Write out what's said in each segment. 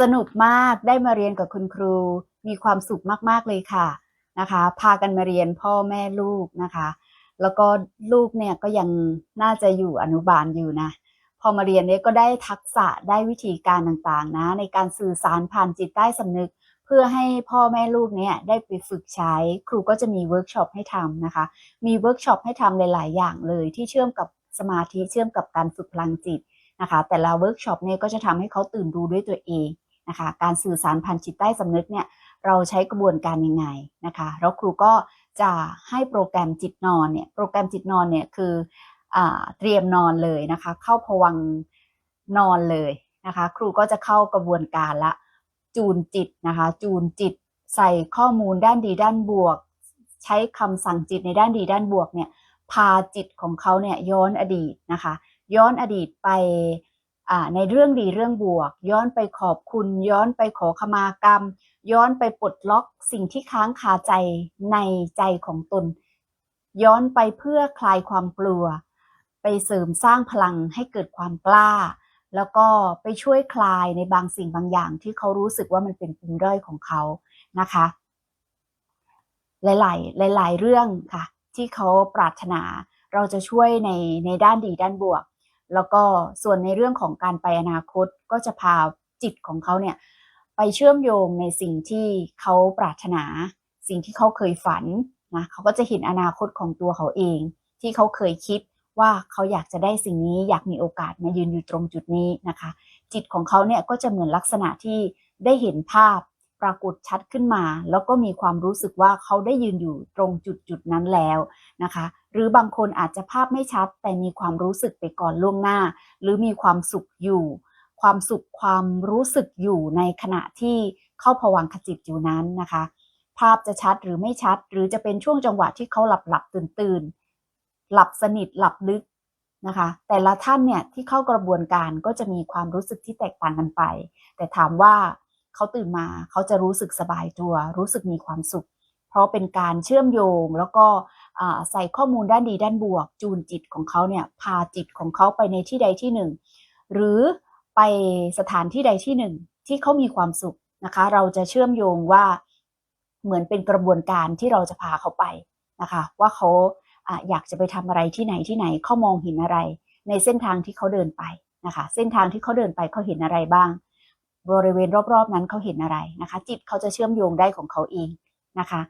สนุกมากได้มาเรียนกับคุณครู มีความสุขมากๆเลยค่ะนะคะ พากันมาเรียนพ่อแม่ลูกนะคะ แล้วก็ลูกเนี่ยก็ยังน่าจะอยู่อนุบาลอยู่นะ พอมาเรียนเนี่ยก็ได้ทักษะได้วิธีการต่างๆ นะ ในการสื่อสารผ่านจิตใต้สำนึก เพื่อให้พ่อแม่ลูกเนี่ยได้ไปฝึกใช้ ครูก็จะมีเวิร์กช็อปให้ทำนะคะ มีเวิร์กช็อปให้ทำหลาย ๆ อย่างเลยที่เชื่อมกับสมาธิเชื่อมกับการฝึกพลังจิต นะคะ แต่ละเวิร์กช็อปเนี่ยก็จะทำให้เขาตื่นรู้ด้วยตัวเองนะคะ การสื่อสารผ่านจิตใต้สำนึกเนี่ยเราใช้กระบวนการยังไงนะคะแล้วครูก็จะให้โปรแกรมจิตนอนเนี่ยโปรแกรมจิตนอนเนี่ยคืออเตรียมนอนเลยนะคะ เข้าพวังนอนเลยนะคะ ครูก็จะเข้ากระบวนการละจูนจิตนะคะ จูนจิตใส่ข้อมูลด้านดีด้านบวก ใช้คำสั่งจิตในด้านดีด้านบวกเนี่ยพาจิตของเขาเนี่ยย้อนอดีตนะคะ ย้อนอดีตไปในเรื่องดีเรื่องบวก ย้อนไปขอบคุณ ย้อนไปขอขมากรรม ย้อนไปปลดล็อกสิ่งที่ค้างคาใจในใจของตน ย้อนไปเพื่อคลายความกลัว ไปเสริมสร้างพลังให้เกิดความกล้า แล้วก็ไปช่วยคลายในบางสิ่งบางอย่าง ที่เขารู้สึกว่ามันเป็นปมด้อยของเขานะคะ หลาย ๆ หลาย ๆ เรื่องค่ะ ที่เขาปรารถนาเราจะช่วยในในด้านดีด้านบวก แล้วก็ส่วนในเรื่องของการไปอนาคตก็จะพาจิตของเขาเนี่ยไปเชื่อมโยงในสิ่งที่เขาปรารถนา สิ่งที่เขาเคยฝันนะเขาก็จะเห็นอนาคตของตัวเขาเอง ที่เขาเคยคิดว่าเขาอยากจะได้สิ่งนี้อยากมีโอกาสมายืนอยู่ตรงจุดนี้นะคะ จิตของเขาเนี่ยก็จะเหมือนลักษณะที่ได้เห็นภาพ ปรากฏชัดขึ้นมา แล้วก็มีความรู้สึกว่าเขาได้ยืนอยู่ตรงจุดจุดนั้นแล้วนะคะ หรือบางคนอาจจะภาพไม่ชัด แต่มีความรู้สึกไปก่อนล่วงหน้า หรือมีความสุขอยู่ ความสุขความรู้สึกอยู่ในขณะที่เข้าผวังขจิตอยู่นั้นนะคะ ภาพจะชัดหรือไม่ชัด หรือจะเป็นช่วงจังหวะที่เขาหลับหลับตื่นตื่นหลับสนิทหลับลึกนะคะ แต่ละท่านเนี่ยที่เข้ากระบวนการก็จะมีความรู้สึกที่แตกต่างกันไป แต่ถามว่า เขาตื่นมาเขาจะรู้สึกสบายตัว รู้สึกมีความสุข เพราะเป็นการเชื่อมโยง แล้วก็ใส่ข้อมูลด้านดีด้านบวก จูนจิตของเขาเนี่ยพาจิตของเขาไปในที่ใดที่หนึ่ง หรือไปสถานที่ใดที่หนึ่ง ที่เขามีความสุขนะคะ เราจะเชื่อมโยงว่าเหมือนเป็นกระบวนการที่เราจะพาเขาไปนะคะ ว่าเขาอยากจะไปทำอะไรที่ไหนที่ไหนเขามองเห็นอะไร ในเส้นทางที่เขาเดินไปนะคะ เส้นทางที่เขาเดินไปเขาเห็นอะไรบ้าง บริเวณรอบๆนั้นเขาเห็นอะไรนะคะ จิตเขาจะเชื่อมโยงได้ของเขาเองนะคะ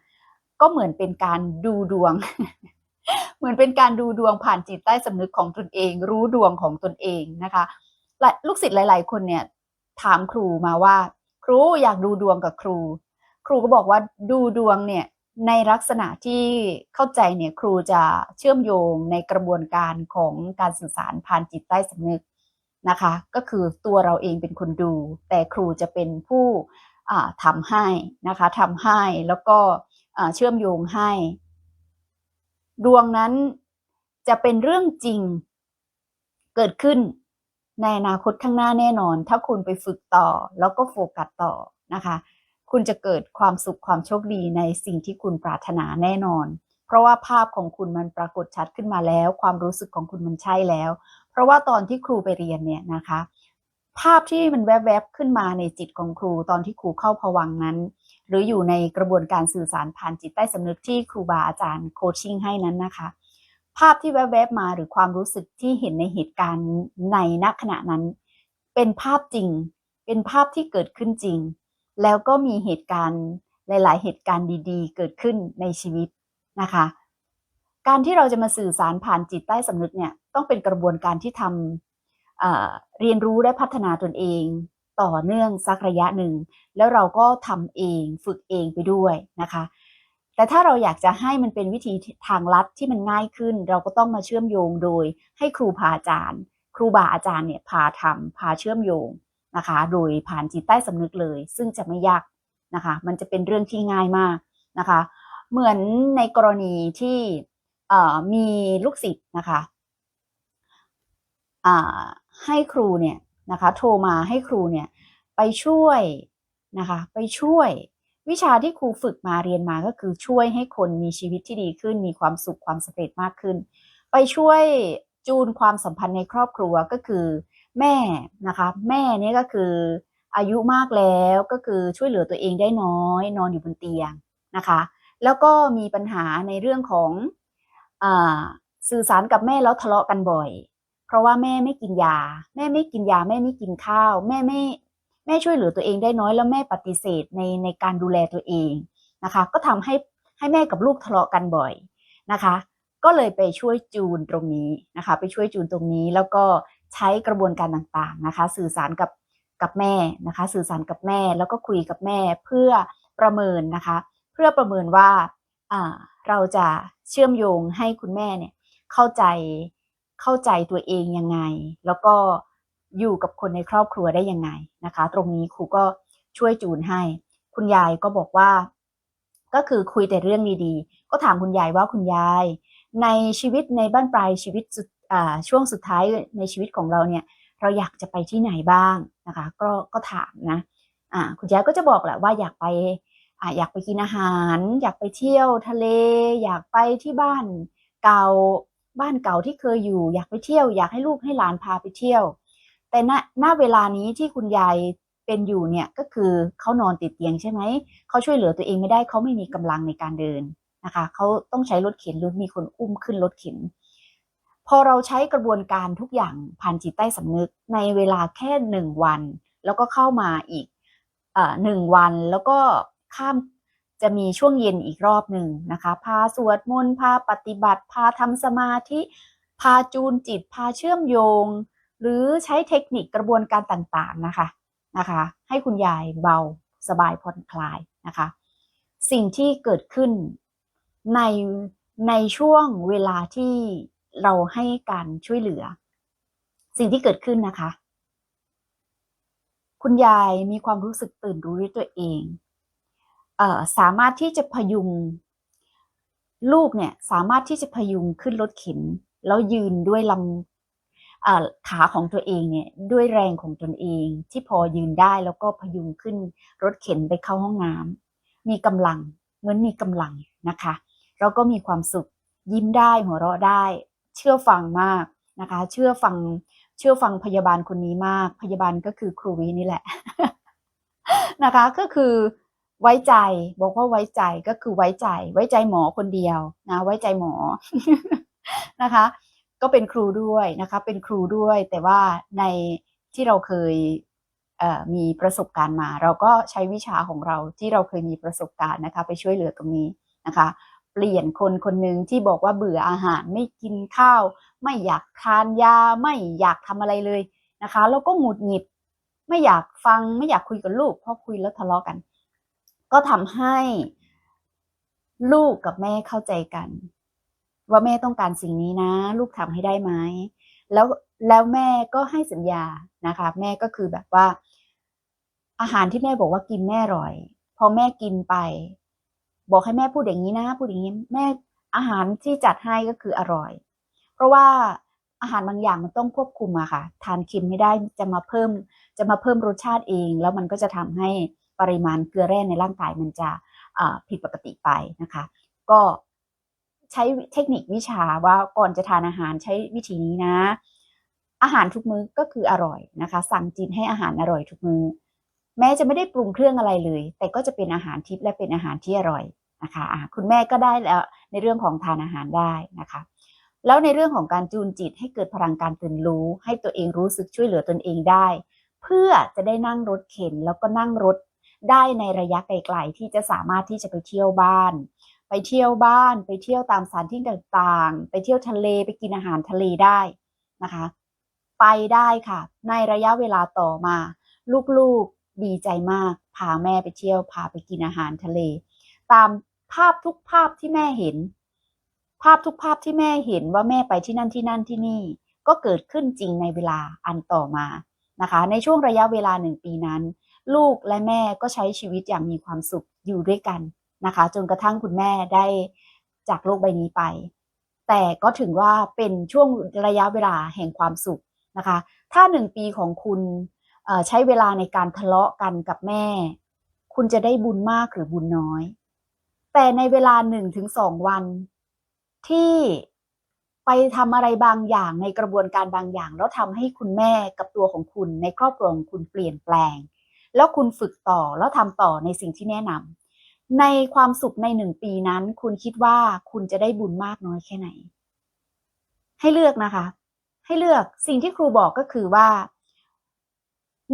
ก็เหมือนเป็นการดูดวง เหมือนเป็นการดูดวงผ่านจิตใต้สำนึกของตนเอง รู้ดวงของตนเองนะคะหลายลูกศิษย์หลาย ๆ คนเนี่ยถามครูมาว่า ครูอยากดูดวงกับครู ครูก็บอกว่าดูดวงเนี่ยในลักษณะที่เข้าใจเนี่ยครูจะเชื่อมโยงในกระบวนการของการสื่อสารผ่านจิตใต้สำนึก นะคะ ก็คือตัวเราเองเป็นคนดู แต่ครูจะเป็นผู้ทำให้นะคะทำให้แล้วก็เชื่อมโยงให้ ดวงนั้นจะเป็นเรื่องจริงเกิดขึ้นในอนาคตข้างหน้าแน่นอน ถ้าคุณไปฝึกต่อแล้วก็โฟกัสต่อนะคะ คุณจะเกิดความสุขความโชคดีในสิ่งที่คุณปรารถนาแน่นอน เพราะว่าภาพของคุณมันปรากฏชัดขึ้นมาแล้ว ความรู้สึกของคุณมันใช่แล้ว เพราะว่าตอนที่ครูไปเรียนเนี่ยนะคะ ภาพที่มันแวบๆขึ้นมาในจิตของครูตอนที่ครูเข้าผวังนั้น หรืออยู่ในกระบวนการสื่อสารผ่านจิตใต้สำนึกที่ครูบาอาจารย์โคชชิ่งให้นั้นนะคะ ภาพที่แวบๆมาหรือความรู้สึกที่เห็นในเหตุการณ์ในณขณะนั้น เป็นภาพจริง เป็นภาพที่เกิดขึ้นจริง แล้วก็มีเหตุการณ์หลาย ๆ เหตุการณ์ดี ๆ เกิดขึ้นในชีวิตนะคะ การที่เราจะมาสื่อสารผ่านจิตใต้สำนึกเนี่ยต้องเป็นกระบวนการที่ทำเอ่อเรียนรู้และพัฒนาตนเอง ต่อเนื่องสักระยะหนึ่ง แล้วเราก็ทำเองฝึกเองไปด้วยนะคะ แต่ถ้าเราอยากจะให้มันเป็นวิธีทางลัดที่มันง่ายขึ้น เราก็ต้องมาเชื่อมโยงโดย ให้ครูพาอาจารย์ ครูบาอาจารย์เนี่ยพาทำพาเชื่อมโยงนะคะ โดยผ่านจิตใต้สำนึกเลย ซึ่งจะไม่ยากนะคะ มันจะเป็นเรื่องที่ง่ายมากนะคะ เหมือนในกรณีที่ มีลูกศิษย์นะคะให้ครูเนี่ยนะคะโทรมาให้ครูเนี่ยไปช่วยนะคะไปช่วยวิชาที่ครูฝึกมาเรียนมาก็คือช่วยให้คนมีชีวิตที่ดีขึ้น มีความสุขความสำเร็จมากขึ้น ไปช่วยจูนความสัมพันธ์ในครอบครัวก็คือแม่นะคะแม่เนี่ยก็คืออายุมากแล้วก็คือช่วยเหลือตัวเองได้น้อย นอนอยู่บนเตียงนะคะ แล้วก็มีปัญหาในเรื่องของ สื่อสารกับแม่แล้วทะเลาะกันบ่อย เพราะว่าแม่ไม่กินยา แม่ไม่กินยา แม่ไม่กินข้าว แม่ไม่แม่ช่วยเหลือตัวเองได้น้อยแล้วแม่ปฏิเสธในในการดูแลตัวเองนะคะ ก็ทำให้ให้แม่กับลูกทะเลาะกันบ่อยนะคะ ก็เลยไปช่วยจูนตรงนี้นะคะ ไปช่วยจูนตรงนี้แล้วก็ใช้กระบวนการต่างๆนะคะ สื่อสารกับกับแม่นะคะ สื่อสารกับแม่แล้วก็คุยกับแม่เพื่อประเมินนะคะ เพื่อประเมินว่าอ่าเราจะ เชื่อมโยงให้คุณแม่เนี่ยเข้าใจเข้าใจตัวเองยังไง แล้วก็อยู่กับคนในครอบครัวได้ยังไงนะคะ ตรงนี้ครูก็ช่วยจูนให้ คุณยายก็บอกว่า ก็คือคุยแต่เรื่องดีๆ ก็ถามคุณยายว่าคุณยาย ในชีวิตในบ้านปลายชีวิตช่วงสุดท้ายในชีวิตของเราเนี่ย เราอยากจะไปที่ไหนบ้างนะคะ ก็ก็ถามนะอ่าคุณยายก็จะบอกแหละว่าอยากไป อ่าอยากไปกินอาหาร อยากไปเที่ยวทะเล อยากไปที่บ้านเก่าบ้านเก่าที่เคยอยู่ อยากไปเที่ยว อยากให้ลูกให้หลานพาไปเที่ยว แต่ณณเวลานี้ที่คุณยายเป็นอยู่เนี่ยก็คือเขานอนติดเตียงใช่ไหมเขาช่วยเหลือตัวเองไม่ได้เขาไม่มีกำลังในการเดินนะคะเขาต้องใช้รถเข็นหรือมีคนอุ้มขึ้นรถเข็น พอเราใช้กระบวนการทุกอย่างผ่านจิตใต้สำนึกในเวลาแค่หนึ่งวัน แล้วก็เข้ามาอีกอ่หนึ่งวันแล้วก็ ข้ามจะมีช่วงเย็นอีกรอบหนึ่งนะคะ พาสวดมนต์ พาปฏิบัติ พาทำสมาธิ พาจูนจิต พาเชื่อมโยง หรือใช้เทคนิคกระบวนการต่างๆนะคะนะคะ ให้คุณยายเบาสบายผ่อนคลายนะคะ สิ่งที่เกิดขึ้นในในช่วงเวลาที่เราให้การช่วยเหลือ สิ่งที่เกิดขึ้นนะคะ คุณยายมีความรู้สึกตื่นรู้ด้วยตัวเอง สามารถที่จะพยุงลูกเนี่ยสามารถที่จะพยุงขึ้นรถเข็น แล้วยืนด้วยลำขาของตัวเองเนี่ยด้วยแรงของตนเอง ที่พอยืนได้แล้วก็พยุงขึ้นรถเข็นไปเข้าห้องน้ำมีกำลังเหมือนมีกำลังนะคะแล้วก็มีความสุขยิ้มได้หัวเราะได้ เชื่อฟังมากนะคะ เชื่อฟังเชื่อฟังพยาบาลคนนี้มาก พยาบาลก็คือครูวีนี่แหละนะคะก็คือ ไว้ใจบอกว่าไว้ใจก็คือไว้ใจ ไว้ใจหมอคนเดียวนะไว้ใจหมอนะคะ ก็เป็นครูด้วยนะคะ เป็นครูด้วย แต่ว่าในที่เราเคยเมีประสบการณ์มา เราก็ใช้วิชาของเราที่เราเคยมีประสบการณ์นะคะ ไปช่วยเหลือตรงนี้นะคะ เปลี่ยนคนคนหนึ่งที่บอกว่าเบื่ออาหารไม่กินข้าว ไม่อยากทานยาไม่อยากทำอะไรเลยนะคะแล้วก็หงุดหงิด ไม่อยากฟังไม่อยากคุยกับลูกเพราะคุยแล้วทะเลาะกัน ก็ทำให้ลูกกับแม่เข้าใจกัน ว่าแม่ต้องการสิ่งนี้นะ ลูกทำให้ได้ไหมแล้วแล้วแม่ก็ให้สัญญานะคะ แม่ก็คือแบบว่า อาหารที่แม่บอกว่ากินแม่อร่อย พอแม่กินไป บอกให้แม่พูดอย่างนี้นะพูดอย่างนี้แม่อาหารที่จัดให้ก็คืออร่อย เพราะว่าอาหารบางอย่างมันต้องควบคุมอะค่ะ ทานเค็มไม่ได้จะมาเพิ่ม จะมาเพิ่มรสชาติเอง แล้วมันก็จะทำให้ ปริมาณเกลือแร่ในร่างกายมันจะผิดปกติไปนะคะ ก็ใช้เทคนิควิชาว่าก่อนจะทานอาหารใช้วิธีนี้นะ อาหารทุกมื้อก็คืออร่อยนะคะ สั่งจินให้อาหารอร่อยทุกมื้อแม้จะไม่ได้ปรุงเครื่องอะไรเลย แต่ก็จะเป็นอาหารทิพย์และเป็นอาหารที่อร่อยนะคะะคุณแม่ก็ได้แล้วในเรื่องของทานอาหารได้นะคะ แล้วในเรื่องของการจูนจิตให้เกิดพลังการตื่นรู้ ให้ตัวเองรู้สึกช่วยเหลือตนเองได้ เพื่อจะได้นั่งรถเข็นแล้วก็นั่งรถ ได้ในระยะไกลๆที่จะสามารถที่จะไปเที่ยวบ้าน ไปเที่ยวบ้าน ไปเที่ยวตามสถานที่ต่างๆ ไปเที่ยวทะเลไปกินอาหารทะเลได้นะคะ ไปได้ค่ะ ในระยะเวลาต่อมา ลูกๆดีใจมาก พาแม่ไปเที่ยวพาไปกินอาหารทะเล ตามภาพทุกภาพที่แม่เห็น ภาพทุกภาพที่แม่เห็นว่าแม่ไปที่นั่นที่นั่นที่นี่ ก็เกิดขึ้นจริงในเวลาอันต่อมานะคะ ในช่วงระยะเวลาหนึ่งปีนั้น ลูกและแม่ก็ใช้ชีวิตอย่างมีความสุขอยู่ด้วยกันนะคะ จนกระทั่งคุณแม่ได้จากโลกใบนี้ไป แต่ก็ถึงว่าเป็นช่วงระยะเวลาแห่งความสุขนะคะ ถ้าหนึ่งปีของคุณใช้เวลาในการทะเลาะกันกับแม่ คุณจะได้บุญมากหรือบุญน้อย แต่ในเวลาหนึ่งถึงสองวัน ที่ไปทำอะไรบางอย่างในกระบวนการบางอย่าง แล้วทำให้คุณแม่กับตัวของคุณในครอบครัวของคุณเปลี่ยนแปลง แล้วคุณฝึกต่อแล้วทำต่อในสิ่งที่แนะนำในความสุขในหนึ่งปีนั้น คุณคิดว่าคุณจะได้บุญมากน้อยแค่ไหน ให้เลือกนะคะ ให้เลือกสิ่งที่ครูบอกก็คือว่า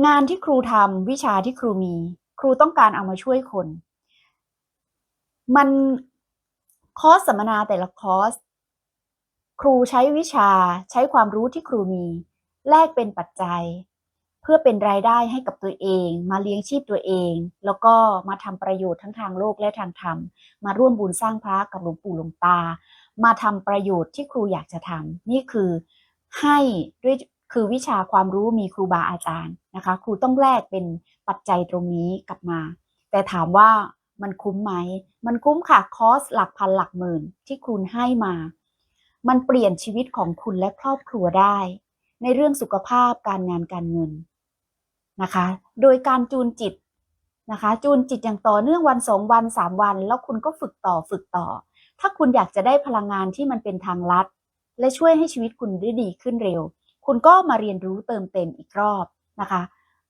งานที่ครูทำวิชาที่ครูมี ครูต้องการเอามาช่วยคน มันคอร์สสัมมนาแต่ละคอร์สครูใช้วิชาใช้ความรู้ที่ครูมี แลกเป็นปัจจัย เพื่อเป็นรายได้ให้กับตัวเอง มาเลี้ยงชีพตัวเอง แล้วก็มาทำประโยชน์ทั้งทางโลกและทางธรรม มาร่วมบุญสร้างพระกับหลวงปู่หลวงตา มาทำประโยชน์ที่ครูอยากจะทำนี่คือให้ด้วยคือวิชาความรู้มีครูบาอาจารย์นะคะ ครูต้องแลกเป็นปัจจัยตรงนี้กลับมา แต่ถามว่ามันคุ้มไหม มันคุ้มค่ะคอสหลักพันหลักหมื่นที่คุณให้มา มันเปลี่ยนชีวิตของคุณและครอบครัวได้ ในเรื่องสุขภาพการงานการเงิน นะคะ โดยการจูนจิตนะคะ จูนจิตอย่างต่อเนื่องวันสองวันสามวัน แล้วคุณก็ฝึกต่อฝึกต่อ ถ้าคุณอยากจะได้พลังงานที่มันเป็นทางลัด และช่วยให้ชีวิตคุณได้ดีขึ้นเร็ว คุณก็มาเรียนรู้เติมเต็มอีกรอบนะคะ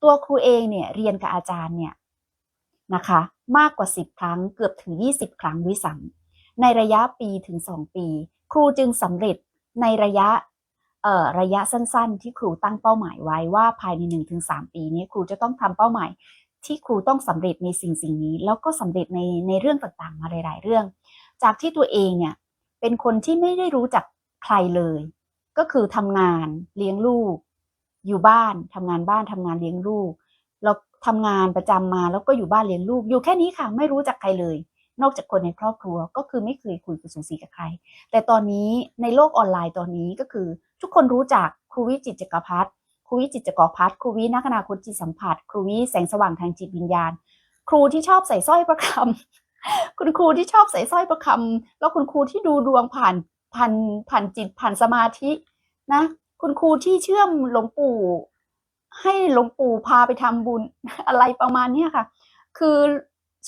ตัวครูเองเนี่ยเรียนกับอาจารย์เนี่ยนะคะ มากกว่า 10 ครั้งเกือบถึง 20 ครั้งด้วยซ้ำในระยะปีถึง 2 ปี ครูจึงสำเร็จในระยะ ระยะสั้นๆ ที่ครูตั้งเป้าหมายไว้ว่าภายใน 1-3 ปีนี้ครูจะต้องทำเป้าหมายที่ครูต้องสำเร็จในสิ่งสิ่งนี้ แล้วก็สำเร็จในในเรื่องต่างๆ มาหลาย ๆ เรื่อง จากที่ตัวเองเนี่ยเป็นคนที่ไม่ได้รู้จักใครเลย ก็คือทำงานเลี้ยงลูก อยู่บ้านทำงานบ้านทำงานเลี้ยงลูกแล้วทำงานประจำมาแล้วก็อยู่บ้านเลี้ยงลูก อยู่แค่นี้ค่ะไม่รู้จักใครเลย นอกจากคนในครอบครัวก็คือไม่เคยคุยกับสูงสีกับใคร แต่ตอนนี้ในโลกออนไลน์ตอนนี้ก็คือ ทุกคนรู้จักครูวิจิตจักรพัฒน์ครูวิจิตจักรพัฒน์ครูวินักนาคุณจิตสัมผัส ครูวิแสงสว่างทางจิตวิญญาณ ครูที่ชอบใส่สร้อยประคำคุณครูที่ชอบใส่สร้อยประคำแล้วคุณครูที่ดูดวงผ่านผ่านผ่านจิตผ่านสมาธินะคุณครูที่เชื่อมหลวงปู่ ให้หลวงปู่พาไปทำบุญอะไรประมาณเนี้ค่ะ คือ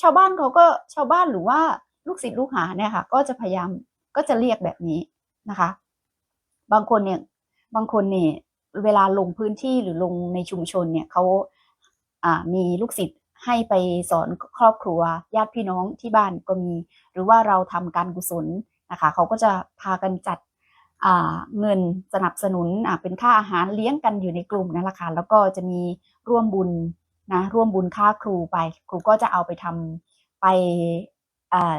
ชาวบ้านเขาก็ชาวบ้านหรือว่าลูกศิษย์ลูกหาเนี่ยค่ะ ก็จะพยายามก็จะเรียกแบบนี้นะคะ บางคนเนี่ยบางคนเนี่ยเวลาลงพื้นที่หรือลงในชุมชนเนี่ยเขาอ่ามีลูกศิษย์ให้ไปสอนครอบครัวญาติพี่น้องที่บ้านก็มี หรือว่าเราทำการกุศลนะคะเขาก็จะพากันจัดอ่าเงินสนับสนุนอ่าเป็นค่าอาหารเลี้ยงกันอยู่ในกลุ่มนั่นแหละค่ะแล้วก็จะมีร่วมบุญนะร่วมบุญค่าครูไป ครูก็จะเอาไปทำไปอ่า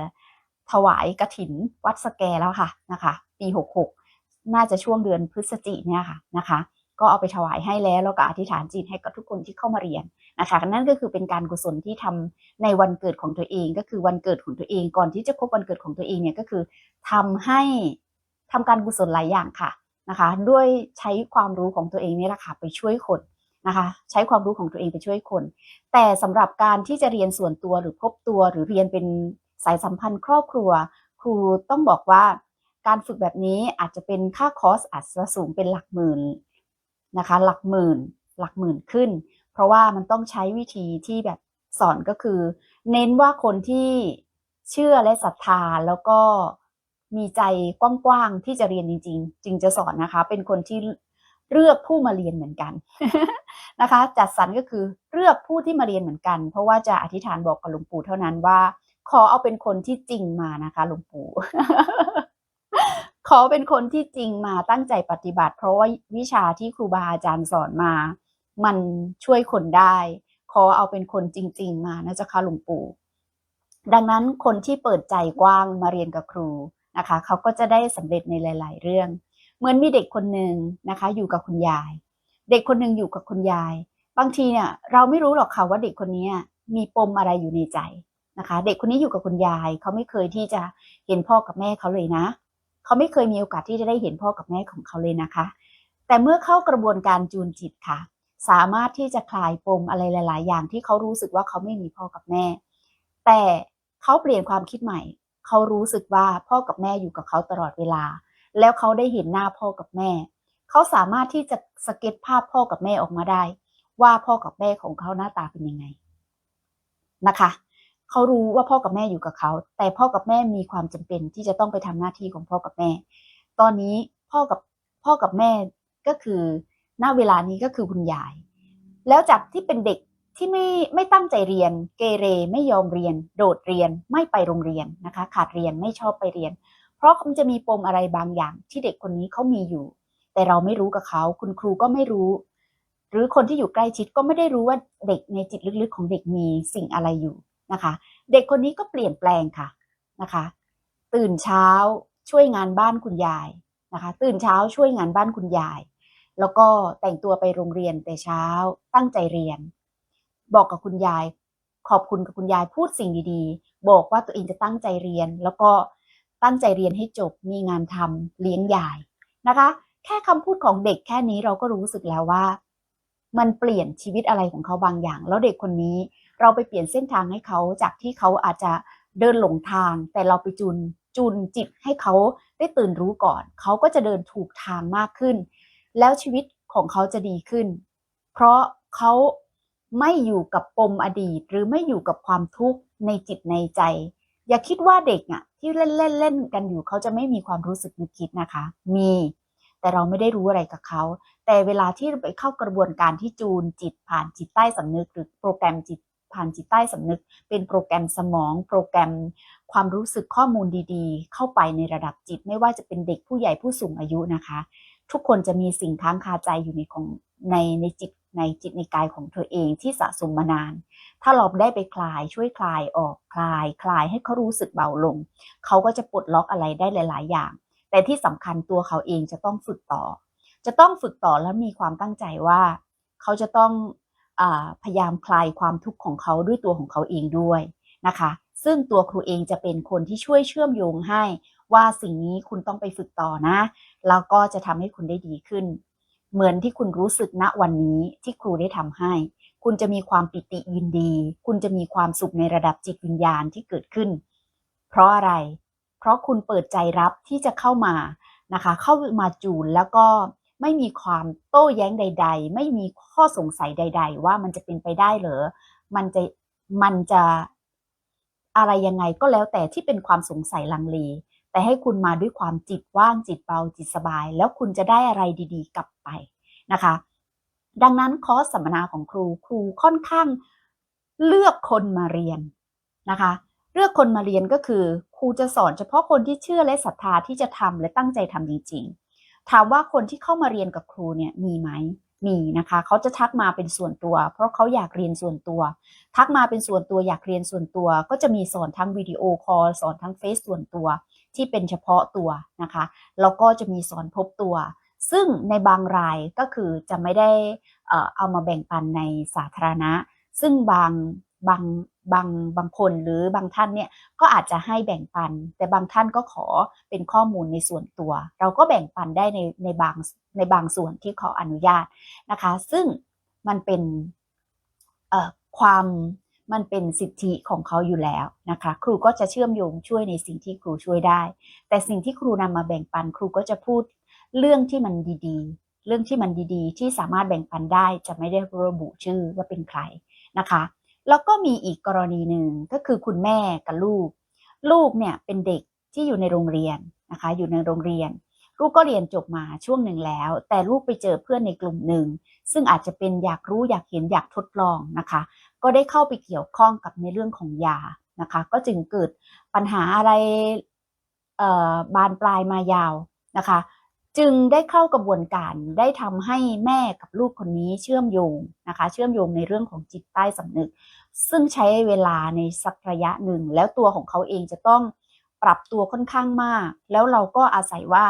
ถวายกระถินวัดสแกแล้วค่ะนะคะ ปี66 น่าจะช่วงเดือนพฤศจิกเนี่ยค่ะนะคะ ก็เอาไปถวายให้แล้วแล้วก็อธิษฐานจิตให้กับทุกคนที่เข้ามาเรียนนะคะนั่นก็คือเป็นการกุศลที่ทำในวันเกิดของตัวเอง ก็คือวันเกิดของตัวเองก่อนที่จะครบวันเกิดของตัวเองเนี่ยก็คือทำให้ทำการกุศลหลายอย่างค่ะนะคะ ด้วยใช้ความรู้ของตัวเองนี่แหละค่ะไปช่วยคนนะคะใช้ความรู้ของตัวเองไปช่วยคน แต่สำหรับการที่จะเรียนส่วนตัวหรือพบตัวหรือเรียนเป็นสายสัมพันธ์ครอบครัว ครูต้องบอกว่า การฝึกแบบนี้อาจจะเป็นค่าคอสอาจจะสูงเป็นหลักหมื่นนะคะ หลักหมื่น หลักหมื่นขึ้น เพราะว่ามันต้องใช้วิธีที่แบบสอนก็คือ เน้นว่าคนที่เชื่อและศรัทธาแล้วก็มีใจกว้างๆที่จะเรียนจริง ๆ จึงจะสอนนะคะ เป็นคนที่เลือกผู้มาเรียนเหมือนกันนะคะ จัดสรรก็คือเลือกผู้ที่มาเรียนเหมือนกัน เพราะว่าจะอธิษฐานบอกกับหลวงปู่เท่านั้นว่า ขอเอาเป็นคนที่จริงมานะคะหลวงปู่ ขอเป็นคนที่จริงมาตั้งใจปฏิบัติ เพราะว่าวิชาที่ครูบาอาจารย์สอนมา มันช่วยคนได้ขอเอาเป็นคนจริง ๆ มานะเจ้าค่ะหลวงปู่ ดังนั้นคนที่เปิดใจกว้างมาเรียนกับครูนะคะ เขาก็จะได้สำเร็จในหลาย ๆ เรื่อง เหมือนมีเด็กคนหนึ่งนะคะ อยู่กับคุณยาย เด็กคนหนึ่งอยู่กับคุณยาย บางทีเนี่ยเราไม่รู้หรอกค่ะว่าเด็กคนนี้มีปมอะไรอยู่ในใจนะคะ เด็กคนนี้อยู่กับคุณยาย เขาไม่เคยที่จะเห็นพ่อกับแม่เขาเลยนะ เขาไม่เคยมีโอกาสที่จะได้เห็นพ่อกับแม่ของเขาเลยนะคะ แต่เมื่อเข้ากระบวนการจูนจิตค่ะ สามารถที่จะคลายปมอะไรหลาย ๆ อย่างที่เขารู้สึกว่าเขาไม่มีพ่อกับแม่ แต่เขาเปลี่ยนความคิดใหม่ เขารู้สึกว่าพ่อกับแม่อยู่กับเขาตลอดเวลา แล้วเขาได้เห็นหน้าพ่อกับแม่ เขาสามารถที่จะสเก็ตภาพพ่อกับแม่ออกมาได้ ว่าพ่อกับแม่ของเขาหน้าตาเป็นยังไงนะคะ เขารู้ว่าพ่อกับแม่อยู่กับเขา แต่พ่อกับแม่มีความจำเป็นที่จะต้องไปทำหน้าที่ของพ่อกับแม่ ตอนนี้พ่อกับพ่อกับแม่ก็คือณเวลานี้ก็คือคุณยาย แล้วจากที่เป็นเด็กที่ไม่ไม่ตั้งใจเรียน เกเรไม่ยอมเรียน โดดเรียนไม่ไปโรงเรียนนะคะ ขาดเรียนไม่ชอบไปเรียน เพราะมันจะมีปมอะไรบางอย่าง ที่เด็กคนนี้เขามีอยู่ แต่เราไม่รู้กับเขา คุณครูก็ไม่รู้ หรือคนที่อยู่ใกล้ชิดก็ไม่ได้รู้ว่าเด็กในจิตลึกๆของเด็กมีสิ่งอะไรอยู่ นะคะ เด็กคนนี้ก็เปลี่ยนแปลงค่ะนะคะ ตื่นเช้าช่วยงานบ้านคุณยายนะคะ ตื่นเช้าช่วยงานบ้านคุณยาย แล้วก็แต่งตัวไปโรงเรียนแต่เช้าตั้งใจเรียน บอกกับคุณยาย ขอบคุณกับคุณยายพูดสิ่งดีๆ บอกว่าตัวเองจะตั้งใจเรียน แล้วก็ตั้งใจเรียนให้จบมีงานทำเลี้ยงยายนะคะ แค่คำพูดของเด็กแค่นี้เราก็รู้สึกแล้วว่า มันเปลี่ยนชีวิตอะไรของเขาบางอย่าง แล้วเด็กคนนี้ เราไปเปลี่ยนเส้นทางให้เขาจากที่เขาอาจจะเดินหลงทาง แต่เราไปจูนจูนจิตให้เขาได้ตื่นรู้ก่อน เขาก็จะเดินถูกทางมากขึ้น แล้วชีวิตของเขาจะดีขึ้น เพราะเขาไม่อยู่กับปมอดีต หรือไม่อยู่กับความทุกข์ในจิตในใจ อย่าคิดว่าเด็กอะที่เล่นเล่นเล่นกันอยู่ เขาจะไม่มีความรู้สึกนึกคิดนะคะ มี แต่เราไม่ได้รู้อะไรกับเขา แต่เวลาที่ไปเข้ากระบวนการที่จูนจิตผ่านจิตใต้สำนึกหรือโปรแกรมจิต ผ่านจิตใต้สำนึก เป็นโปรแกรมสมอง โปรแกรมความรู้สึกข้อมูลดีๆ เข้าไปในระดับจิต ไม่ว่าจะเป็นเด็กผู้ใหญ่ผู้สูงอายุนะคะ ทุกคนจะมีสิ่งค้างคาใจอยู่ในของในในจิตในจิตในกายของเธอเองที่สะสมมานาน ถ้าเราได้ไปคลายช่วยคลายออกคลาย คลายให้เขารู้สึกเบาลง เขาก็จะปลดล็อกอะไรได้หลาย ๆ อย่าง แต่ที่สำคัญตัวเขาเองจะต้องฝึกต่อ จะต้องฝึกต่อแล้วมีความตั้งใจว่า เขาจะต้อง พยายามคลายความทุกข์ของเขาด้วยตัวของเขาเองด้วยนะคะ ซึ่งตัวครูเองจะเป็นคนที่ช่วยเชื่อมโยงให้ว่าสิ่งนี้คุณต้องไปฝึกต่อนะ แล้วก็จะทำให้คุณได้ดีขึ้น เหมือนที่คุณรู้สึกณวันนี้ที่ครูได้ทำให้ คุณจะมีความปิติยินดี คุณจะมีความสุขในระดับจิตวิญญาณที่เกิดขึ้น เพราะอะไร เพราะคุณเปิดใจรับที่จะเข้ามานะคะ เข้ามาจูนแล้วก็ ไม่มีความโต้แย้งใด ๆ ไม่มีข้อสงสัยใด ๆ ว่ามันจะเป็นไปได้หรือมันจะมันจะอะไรยังไงก็แล้วแต่ที่เป็นความสงสัยลังเลแต่ให้คุณมาด้วยความจิตว่างจิตเบาจิตสบาย แล้วคุณจะได้อะไรดีๆ กลับไปนะคะ ดังนั้นคอร์สสัมมนาของครูครูค่อนข้างเลือกคนมาเรียนนะคะเลือกคนมาเรียนก็คือ ครูจะสอนเฉพาะคนที่เชื่อและศรัทธาที่จะทำและตั้งใจทำจริงๆ ถามว่าคนที่เข้ามาเรียนกับครูเนี่ยมีไหมมีนะคะเขาจะทักมาเป็นส่วนตัว เพราะเขาอยากเรียนส่วนตัว ทักมาเป็นส่วนตัวอยากเรียนส่วนตัว ก็จะมีสอนทั้งวิดีโอคอลสอนทั้งเฟซส่วนตัว ที่เป็นเฉพาะตัวนะคะแล้วก็จะมีสอนพบตัว ซึ่งในบางรายก็คือจะไม่ได้เอามาแบ่งปันในสาธารณะ ซึ่งบางบาง บางบางคนหรือบางท่านเนี่ยก็อาจจะให้แบ่งปัน แต่บางท่านก็ขอเป็นข้อมูลในส่วนตัว เราก็แบ่งปันได้ในในบางในบางส่วนที่ขออนุญาตนะคะ ซึ่งมันเป็นเอ่อความมันเป็นสิทธิของเขาอยู่แล้วนะคะ ครูก็จะเชื่อมโยงช่วยในสิ่งที่ครูช่วยได้ แต่สิ่งที่ครูนำมาแบ่งปัน ครูก็จะพูดเรื่องที่มันดีๆ เรื่องที่มันดีๆ ที่สามารถแบ่งปันได้จะไม่ได้ระบุชื่อว่าเป็นใครนะคะ แล้วก็มีอีกกรณีหนึ่งก็คือคุณแม่กับลูก ลูกเนี่ยเป็นเด็กที่อยู่ในโรงเรียนนะคะ อยู่ในโรงเรียน ลูกก็เรียนจบมาช่วงหนึ่งแล้ว แต่ลูกไปเจอเพื่อนในกลุ่มหนึ่ง ซึ่งอาจจะเป็นอยากรู้อยากเห็นอยากทดลองนะคะ ก็ได้เข้าไปเกี่ยวข้องกับในเรื่องของยานะคะ ก็จึงเกิดปัญหาอะไรบานปลายมายาวนะคะ จึงได้เข้ากระบวนการได้ทำให้แม่กับลูกคนนี้เชื่อมโยงนะคะ เชื่อมโยงในเรื่องของจิตใต้สำนึก ซึ่งใช้เวลาในสักระยะหนึ่ง แล้วตัวของเขาเองจะต้องปรับตัวค่อนข้างมาก แล้วเราก็อาศัยว่า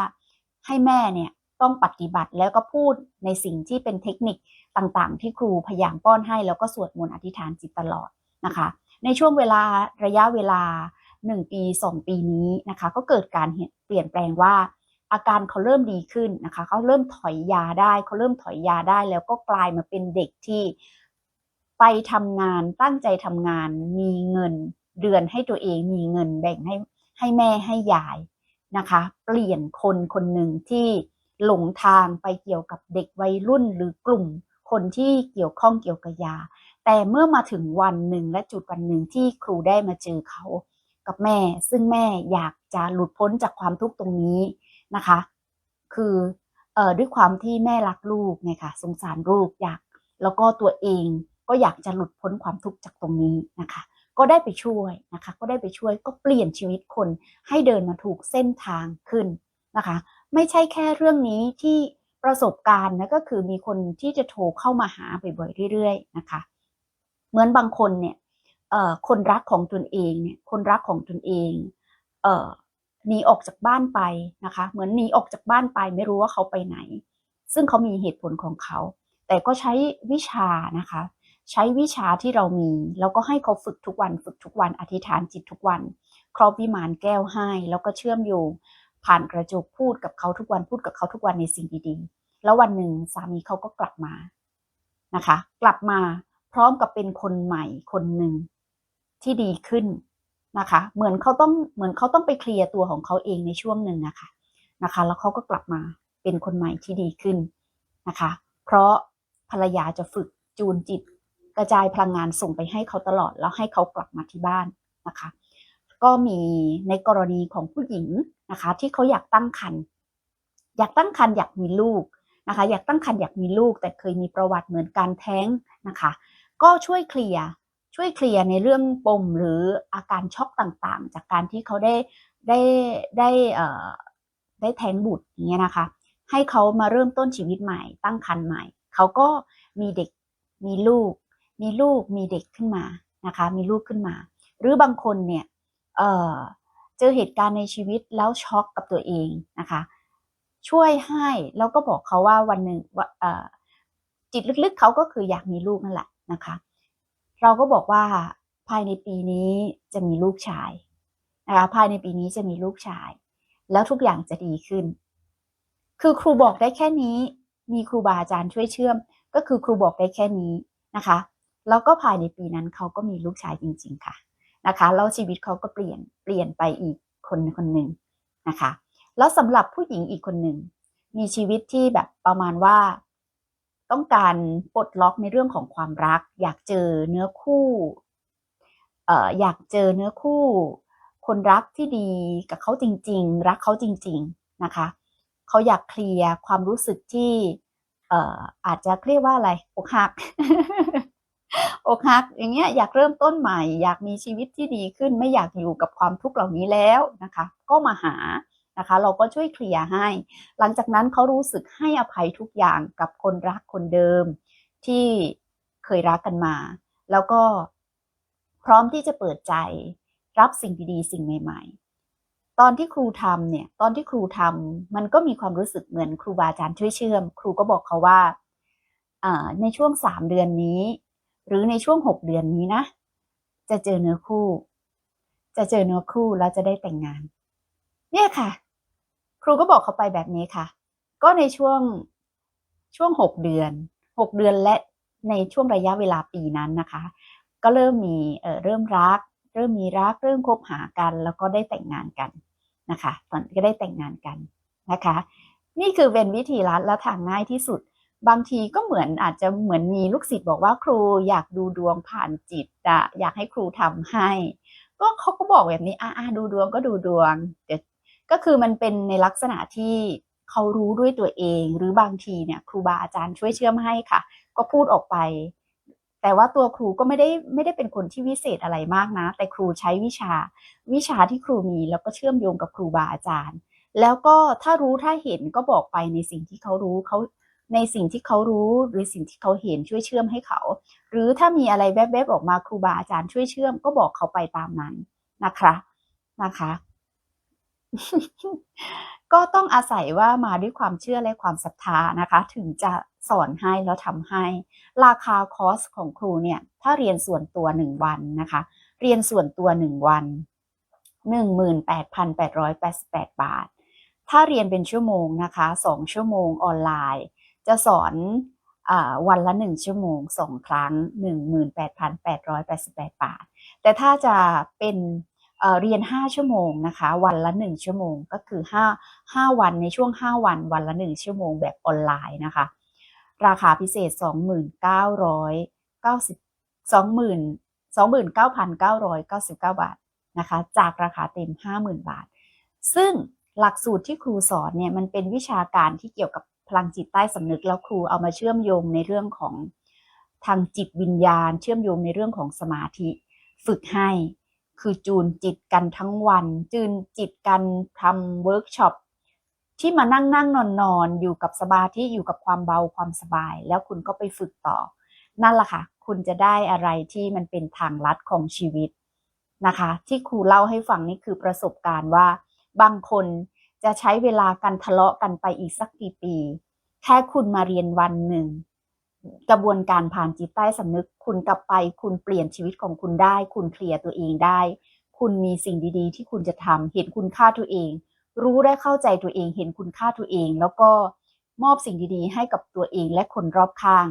ให้แม่เนี่ยต้องปฏิบัติแล้วก็พูดในสิ่งที่เป็นเทคนิคต่างๆ ที่ครูพยายามป้อนให้ แล้วก็สวดมนต์อธิษฐานจิตตลอดนะคะ ในช่วงเวลาระยะเวลา 1 ปี 2 ปีนี้นะคะ ก็เกิดการเปลี่ยนแปลงว่า อาการเขาเริ่มดีขึ้นนะคะ เขาเริ่มถอยยาได้ เขาเริ่มถอยยาได้ แล้วก็กลายมาเป็นเด็กที่ไปทำงานตั้งใจทำงาน มีเงินเดือนให้ตัวเอง มีเงินแบ่งให้ให้แม่ให้ยายนะคะ เปลี่ยนคนคนหนึ่งที่หลงทางไปเกี่ยวกับเด็กวัยรุ่นหรือกลุ่มคนที่เกี่ยวข้องเกี่ยวกับยา แต่เมื่อมาถึงวันหนึ่งและจุดวันหนึ่งที่ครูได้มาเจอเขากับแม่ ซึ่งแม่อยากจะหลุดพ้นจากความทุกข์ตรงนี้ นะคะ คือเอ่อด้วยความที่แม่รักลูกไงค่ะสงสารลูกอยาก แล้วก็ตัวเองก็อยากจะหลุดพ้นความทุกข์จากตรงนี้นะคะ ก็ได้ไปช่วยนะคะ ก็ได้ไปช่วยก็เปลี่ยนชีวิตคนให้เดินมาถูกเส้นทางขึ้นนะคะ ไม่ใช่แค่เรื่องนี้ที่ประสบการณ์นะก็คือมีคนที่จะโทรเข้ามาหาบ่อยๆเรื่อย ๆ นะคะ เหมือนบางคนเนี่ยคนรักของตนเองเนี่ยคนรักของตนเองเอ หนีออกจากบ้านไปนะคะ เหมือนหนีออกจากบ้านไปไม่รู้ว่าเขาไปไหน ซึ่งเขามีเหตุผลของเขา แต่ก็ใช้วิชานะคะ ใช้วิชาที่เรามี แล้วก็ให้เขาฝึกทุกวัน ฝึกทุกวันอธิษฐานจิตทุกวัน ครอบวิมานแก้วให้ แล้วก็เชื่อมโยงผ่านกระจกพูดกับเขาทุกวันพูดกับเขาทุกวันในสิ่งดีๆ แล้ววันหนึ่งสามีเขาก็กลับมานะคะ กลับมาพร้อมกับเป็นคนใหม่คนหนึ่งที่ดีขึ้น นะคะ เหมือนเขาต้องเหมือนเขาต้องไปเคลียร์ตัวของเขาเองในช่วงหนึ่งนะคะนะคะ แล้วเขาก็กลับมาเป็นคนใหม่ที่ดีขึ้นนะคะ เพราะภรรยาจะฝึกจูนจิต กระจายพลังงานส่งไปให้เขาตลอด แล้วให้เขากลับมาที่บ้านนะคะ ก็มีในกรณีของผู้หญิงนะคะ ที่เขาอยากตั้งครรภ์อยากตั้งครรภ์อยากมีลูกนะคะ อยากตั้งครรภ์อยากมีลูก แต่เคยมีประวัติเหมือนการแท้งนะคะ ก็ช่วยเคลียร์ ช่วยเคลียร์ในเรื่องปมหรืออาการช็อกต่างๆ จากการที่เขาได้ได้ได้ได้แท้งบุตรอย่างเงี้ยนะคะ ให้เขามาเริ่มต้นชีวิตใหม่ ตั้งครรภ์ใหม่ เขาก็มีเด็กมีลูก มีลูกมีเด็กขึ้นมานะคะ มีลูกขึ้นมา หรือบางคนเนี่ยเเจอเหตุการณ์ในชีวิตแล้วช็อกกับตัวเองนะคะ ช่วยให้แล้วก็บอกเขาว่าวันหนึ่งว่าจิตลึกๆเขาก็คืออยากมีลูกนั่นแหละนะคะ เราก็บอกว่าภายในปีนี้จะมีลูกชายนะคะภายในปีนี้จะมีลูกชาย แล้วทุกอย่างจะดีขึ้น คือครูบอกได้แค่นี้ มีครูบาอาจารย์ช่วยเชื่อม ก็คือครูบอกได้แค่นี้นะคะ แล้วก็ภายในปีนั้นเขาก็มีลูกชายจริง ๆ ค่ะนะคะแล้วชีวิตเขาก็เปลี่ยนเปลี่ยนไปอีกคนคนหนึ่งนะคะ แล้วสำหรับผู้หญิงอีกคนหนึ่งมีชีวิตที่แบบประมาณว่า ต้องการปลดล็อกในเรื่องของความรัก อยากเจอเนื้อคู่เอ่ออยากเจอเนื้อคู่ คนรักที่ดีกับเขาจริง ๆ รักเขาจริง ๆนะคะเขาอยากเคลียร์ความรู้สึกที่เอ่ออาจจะเรียกว่าอะไรอกหักอกหักอย่างเงี้ยอยากเริ่มต้นใหม่ อยากมีชีวิตที่ดีขึ้นไม่อยากอยู่กับความทุกข์เหล่านี้แล้วนะคะ ก็มาหา นะคะ เราก็ช่วยเคลียร์ให้ หลังจากนั้นเขารู้สึกให้อภัยทุกอย่างกับคนรักคนเดิมที่เคยรักกันมา แล้วก็พร้อมที่จะเปิดใจรับสิ่งดีๆ สิ่งใหม่ ๆ ตอนที่ครูทำเนี่ย ตอนที่ครูทำมันก็มีความรู้สึกเหมือนครูบาอาจารย์ช่วยเชื่อม ครูก็บอกเขาว่าในช่วงสามเดือนนี้ หรือในช่วงหกเดือนนี้นะ จะเจอเนื้อคู่ จะเจอเนื้อคู่แล้วจะได้แต่งงาน เนี่ยค่ะ ครูก็บอกเขาไปแบบนี้ค่ะ ก็ในช่วงช่วงหกเดือนหกเดือนและในช่วงระยะเวลาปีนั้นนะคะ ก็เริ่มมีเออเริ่มรัก เริ่มมีรักเริ่มคบหากัน แล้วก็ได้แต่งงานกันนะคะ ตอนก็ได้แต่งงานกันนะคะ นี่คือเป็นวิธีรัดและทางง่ายที่สุด บางทีก็เหมือนอาจจะเหมือนมีลูกศิษย์บอกว่าครูอยากดูดวงผ่านจิตอะอยากให้ครูทำให้ ก็เขาก็บอกแบบนี้อ่าดูดวงก็ดูดวงเดี๋ยว ก็คือมันเป็นในลักษณะที่เขารู้ด้วยตัวเอง หรือบางทีเนี่ยครูบาอาจารย์ช่วยเชื่อมให้ค่ะ ก็พูดออกไป แต่ว่าตัวครูก็ไม่ได้ไม่ได้เป็นคนที่วิเศษอะไรมากนะ แต่ครูใช้วิชา วิชาที่ครูมีแล้วก็เชื่อมโยงกับครูบาอาจารย์ แล้วก็ถ้ารู้ถ้าเห็นก็บอกไปในสิ่งที่เขารู้เขาในสิ่งที่เขารู้หรือสิ่งที่เขาเห็นช่วยเชื่อมให้เขา หรือถ้ามีอะไรแวบๆออกมาครูบาอาจารย์ช่วยเชื่อม ก็บอกเขาไปตามนั้นนะคะนะคะ ก็ต้องอาศัยว่ามาด้วยความเชื่อและความศรัทธานะคะ ถึงจะสอนให้แล้วทำให้ ราคาคอสของครูเนี่ยถ้าเรียนส่วนตัวหนึ่งวันนะคะ เรียนส่วนตัวหนึ่งวันหนึ่งหมื่นแปดพันแปดร้อยแปดสิบแปดบาท ถ้าเรียนเป็นชั่วโมงนะคะสองชั่วโมงออนไลน์ จะสอนอวันละหนึ่งชั่วโมงสองครั้งหนึ่งหมื่นแปดพันแปดร้อยแปดสิบแปดบาท แต่ถ้าจะเป็น เรียน 5 ชั่วโมงนะคะ วันละ 1 ชั่วโมงก็คือ 5 5 วันในช่วง 5 วันวันละ 1 ชั่วโมงแบบออนไลน์นะคะ ราคาพิเศษ 2990 20,000 29,999 บาทนะคะ จากราคาเต็ม 50,000 บาท ซึ่งหลักสูตรที่ครูสอนเนี่ยมันเป็นวิชาการที่เกี่ยวกับพลังจิตใต้สำนึกแล้วครูเอามาเชื่อมโยงในเรื่องของทางจิตวิญญาณ เชื่อมโยงในเรื่องของสมาธิ ฝึกให้ คือจูนจิตกันทั้งวัน จูนจิตกันทำเวิร์กช็อปที่มานั่งนั่งนอนนอนอยู่กับสมาธิอยู่กับความเบาความสบาย แล้วคุณก็ไปฝึกต่อ นั่นแหละค่ะ คุณจะได้อะไรที่มันเป็นทางลัดของชีวิตนะคะ ที่ครูเล่าให้ฟังนี่คือประสบการณ์ว่า บางคนจะใช้เวลากันทะเลาะกันไปอีกสักกี่ปี แค่คุณมาเรียนวันหนึ่ง กระบวนการผ่านจิตใต้สำนึก คุณกลับไป คุณเปลี่ยนชีวิตของคุณได้ คุณเคลียร์ตัวเองได้ คุณมีสิ่งดี ๆ ที่คุณจะทำเห็นคุณค่าตัวเอง รู้และเข้าใจตัวเอง เห็นคุณค่าตัวเอง แล้วก็มอบสิ่งดีๆ ให้กับตัวเองและคนรอบข้าง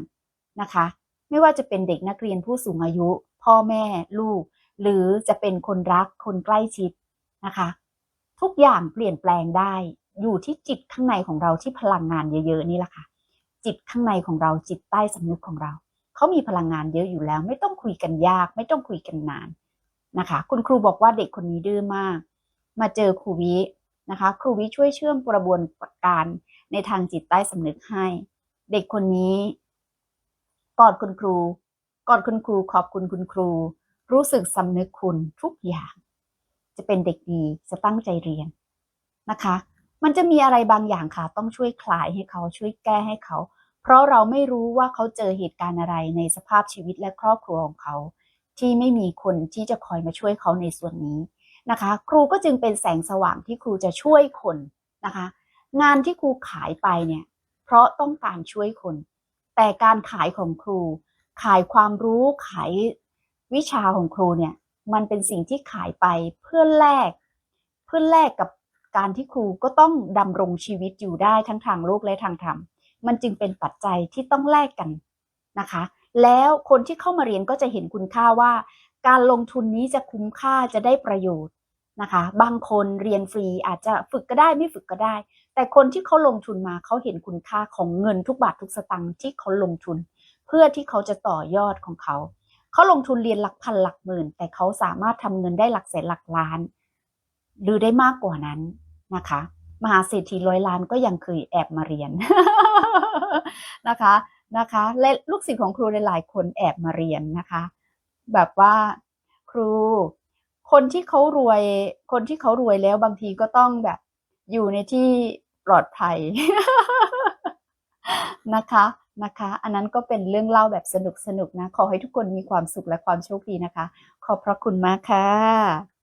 นะคะ ไม่ว่าจะเป็นเด็กนักเรียนผู้สูงอายุ พ่อแม่ลูก หรือจะเป็นคนรักคนใกล้ชิดนะคะ ทุกอย่างเปลี่ยนแปลงได้ อยู่ที่จิตข้างในของเราที่พลังงานเยอะๆนี่แหละค่ะ จิตข้างในของเราจิตใต้สำนึกของเรา เขามีพลังงานเยอะอยู่แล้ว ไม่ต้องคุยกันยาก ไม่ต้องคุยกันนานนะคะ คุณครูบอกว่าเด็กคนนี้ดื้อมาก มาเจอครูวินะคะ ครูวิช่วยเชื่อมกระบวนการในทางจิตใต้สำนึกให้ เด็กคนนี้กอดคุณครูกอดคุณครูขอบคุณคุณครู รู้สึกสำนึกคุณทุกอย่าง จะเป็นเด็กดีจะตั้งใจเรียนนะคะมันจะมีอะไรบางอย่างค่ะ ต้องช่วยคลายให้เขาช่วยแก้ให้เขา เพราะเราไม่รู้ว่าเขาเจอเหตุการณ์อะไรในสภาพชีวิตและครอบครัวของเขา ที่ไม่มีคนที่จะคอยมาช่วยเขาในส่วนนี้นะคะ ครูก็จึงเป็นแสงสว่างที่ครูจะช่วยคนนะคะ งานที่ครูขายไปเนี่ยเพราะต้องการช่วยคน แต่การขายของครู ขายความรู้ขายวิชาของครูเนี่ยมันเป็นสิ่งที่ขายไปเพื่อแลกเพื่อแลกกับการที่ครูก็ต้องดำรงชีวิตอยู่ได้ทั้งทางโลกและทางธรรม มันจึงเป็นปัจจัยที่ต้องแลกกันนะคะ แล้วคนที่เข้ามาเรียนก็จะเห็นคุณค่าว่า การลงทุนนี้จะคุ้มค่าจะได้ประโยชน์นะคะ บางคนเรียนฟรีอาจจะฝึกก็ได้ไม่ฝึกก็ได้ แต่คนที่เขาลงทุนมาเขาเห็นคุณค่าของเงินทุกบาททุกสตางค์ที่เขาลงทุน เพื่อที่เขาจะต่อยอดของเขาเขาลงทุนเรียนหลักพันหลักหมื่น แต่เขาสามารถทำเงินได้หลักแสนหลักล้าน หรือได้มากกว่านั้นนะคะ มหาเศรษฐีร้อยล้านก็ยังเคยแอบมาเรียนนะคะนะคะและลูกศิษย์ของครูหลายๆคนแอบมาเรียนนะคะ แบบว่าครู คนที่เขารวย คนที่เขารวยแล้วบางทีก็ต้องแบบอยู่ในที่ปลอดภัยนะคะนะคะ อันนั้นก็เป็นเรื่องเล่าแบบสนุกๆนะ ขอให้ทุกคนมีความสุขและความโชคดีนะคะ ขอบพระคุณมากค่ะ